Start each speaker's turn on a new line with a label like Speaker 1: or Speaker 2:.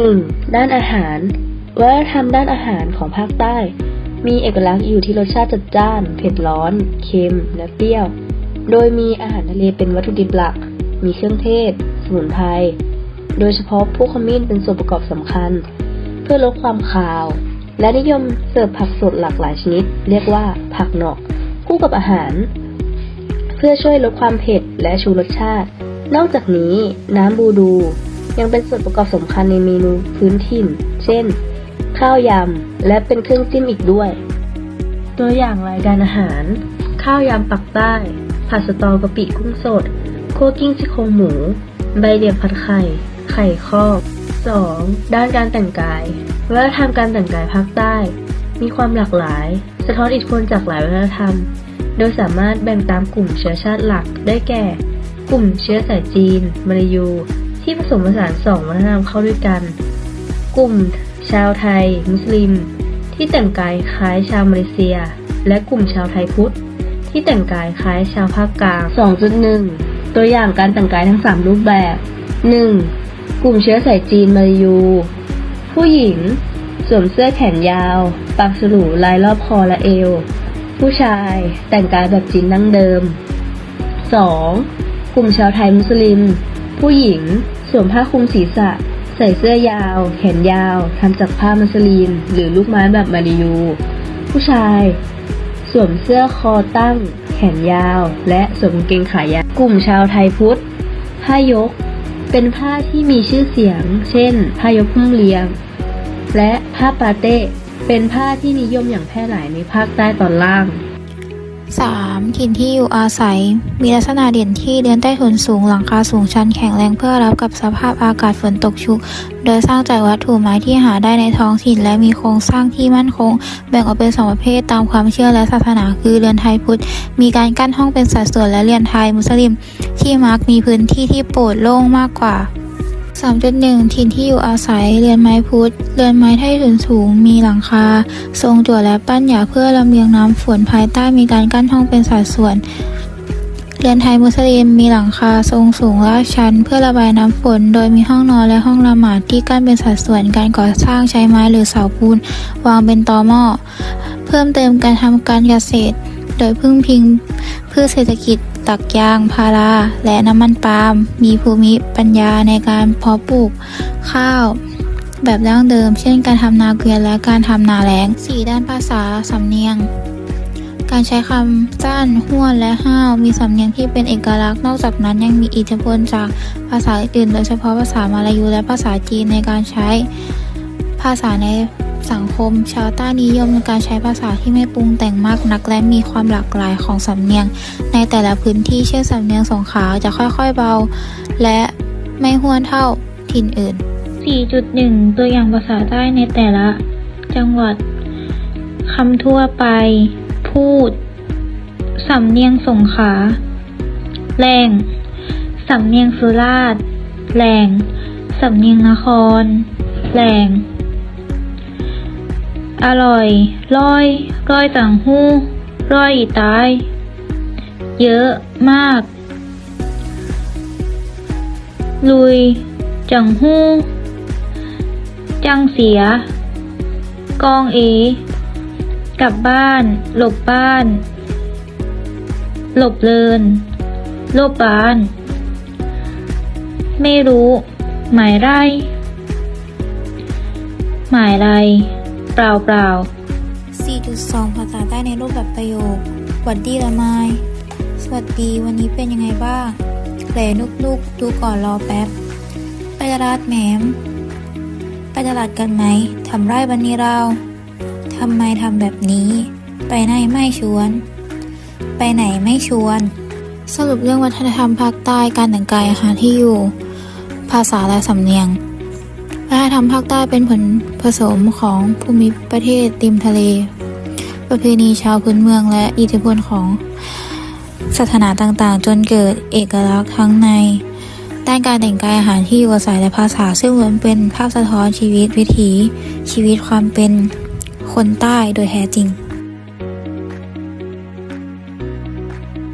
Speaker 1: 1. ด้านอาหาร วัฒนธรรมด้านอาหารของภาคใต้ มีเอกลักษณ์อยู่ที่รสชาติจัดจ้าน เผ็ดร้อน เค็ม และเปรี้ยว โดยมีอาหารทะเลเป็นวัตถุดิบหลัก มีเครื่องเทศ สมุนไพร โดยเฉพาะพวกขมิ้นเป็นส่วนประกอบสำคัญ เพื่อลดความคาว และนิยมเสิร์ฟผักสดหลากหลายชนิด เรียกว่าผักหนอก คู่กับอาหาร เพื่อช่วยลดความเผ็ดและชูรสชาติ นอกจากนี้ น้ำบูดู ยังเป็นส่วนประกอบสำคัญในเมนูพื้นถิ่น เช่น ข้าวยำ และเป็นเครื่องจิ้มอีกด้วย ตัวอย่างรายการอาหาร ข้าวยำปักใต้ ผัดสตอกะปิกุ้งสดคั่วกิ้งซี่โครงหมู ใบเหลี่ยมผัดไข่ ไข่คอก 2. ด้านการแต่งกายวัฒนธรรมการแต่งกายภาคใต้ มีความหลากหลาย สะท้อนอิทธิพลจากหลายวัฒนธรรม โดยสามารถแบ่งตามกลุ่มเชื้อชาติหลักได้แก่ กลุ่มเชื้อสายจีน มลายู ที่ผสมผสานสองวัฒนธรรมเข้าด้วยกัน กลุ่มชาวไทย มุสลิม ที่แต่งกายคล้ายชาวมาเลเซีย และกลุ่มชาวไทยพุทธ ที่แต่งกายคล้ายชาวภาคกลาง 2.1 ตัวอย่างการแต่งกายทั้ง 3 รูปแบบ 1. กลุ่มเชื้อสายจีนมายู ผู้หญิง สวมเสื้อแขนยาวปากสลูลายรอบคอและเอว ผู้ชายแต่งกายแบบจีนดั้งเดิม 2. กลุ่มชาวไทยมุสลิม ผู้หญิง สวมผ้าคลุมศีรษะ ใส่เสื้อยาว แขนยาวทำจากผ้ามัสลีน หรือลูกไม้แบบมาริยู ผู้ชาย สวมเสื้อคอตั้ง แขนยาว และสวมกางเกงขายาวกลุ่มชาวไทยพุทธ ผ้ายก เป็นผ้าที่มีชื่อเสียง เช่น ผ้ายกพุ่มเลียง และผ้าปาเต้ เป็นผ้าที่นิยมอย่างแพร่หลายในภาคใต้ตอนล่าง
Speaker 2: 3. ถิ่นที่อยู่อาศัย มีลักษณะเด่นที่เรือนใต้ถุนสูงหลังคาสูงชันแข็งแรงเพื่อรับกับสภาพอากาศฝนตกชุก โดยสร้างจากวัตถุไม้ที่หาได้ในท้องถิ่น และมีโครงสร้างที่มั่นคง แบ่งออกเป็นสองประเภทตามความเชื่อและศาสนาคือเรือนไทยพุทธ มีการกั้นห้องเป็นสัดส่วนและเรือนไทยมุสลิม ที่มักมีพื้นที่ที่โปร่งโล่งมากกว่า 3.1 ถิ่นที่อยู่อาศัยเรือนไม้พุทธเรือนไม้ใต้ถุนสูง มีหลังคา ทรงจั่วและปั้นหยาเพื่อลำเลียงน้ำฝนภายใต้มีการกั้นห้องเป็นสัดส่วน เรือนไทยมุสลิมมีหลังคาทรงสูงลาดชัน เพื่อระบายน้ำฝน โดยมีห้องนอนและห้องละหมาดที่กั้นเป็นสัดส่วนการก่อสร้างใช้ไม้หรือเสาปูน วางเป็นตอหม้อ เพิ่มเติมการทำการเกษตร โดยพึ่งพิงพืชเศรษฐกิจ ตักยางพาราและน้ำมันปาล์มมีภูมิปัญญาในการเพาะปลูกข้าว แบบดั้งเดิม เช่นการทำนาเกวียนและการทำนาแล้ง 4. ด้านภาษาสำเนียง การใช้คำสั้นห้วนและห้าวมีสำเนียงที่เป็นเอกลักษณ์นอกจากนั้นยังมีอิทธิพลจากภาษาอื่นโดยเฉพาะภาษามาลายูและภาษาจีนในการใช้ภาษาใน สังคม ชาวใต้นิยมในการใช้ภาษาที่ไม่ปรุงแต่งมากนักและมีความหลากหลายของสำเนียง ในแต่ละพื้นที่เช่นสำเนียงสงขลาจะค่อยๆเบา และไม่ห้วนเท่าถิ่นอื่น
Speaker 3: 4.1 ตัวอย่างภาษาใต้ในแต่ละ จังหวัดคำทั่วไป พูด สำเนียงสงขลาแรงสำเนียงสุราษฎร์แรงสำเนียงนครแรง อร่อยร้อยร้อยต่างหู้ร้อยอีตาย เยอะมาก ลุย จังหู้ จังเสีย กองเอ กลับบ้าน หลบบ้าน หลบเลินลบบ้าน ไม่รู้ หมายไร หมายไร เปล่าเปล่า
Speaker 2: 4.2 ภาษาใต้ในรูปแบบประโยค หวัดดีละไมสวัสดีวันนี้เป็นยังไงบ้างแหลนุกนุกๆดูก่อนรอแป๊บ ไปตลาดแหมม ไปตลาดกันไหม ทำไรวันนี้เรา ทำไมทำแบบนี้ ไปไหนไม่ชวน ไปไหนไม่ชวน สรุปเรื่องวัฒนธรรมภาคใต้การแต่งกายอาหารที่อยู่ ภาษาและสำเนียง วัฒนธรรมภาคใต้เป็นผลผสมของภูมิประเทศติมทะเล ประเพณีชาวพื้นเมืองและอิทธิพลของศาสนาต่างๆ จนเกิดเอกลักษณ์ทั้งในด้านการแต่งกายอาหารที่อยู่อาศัยและภาษา ซึ่งล้วนเป็นภาพสะท้อนชีวิตวิถีชีวิตความเป็นคนใต้โดยแท้จริง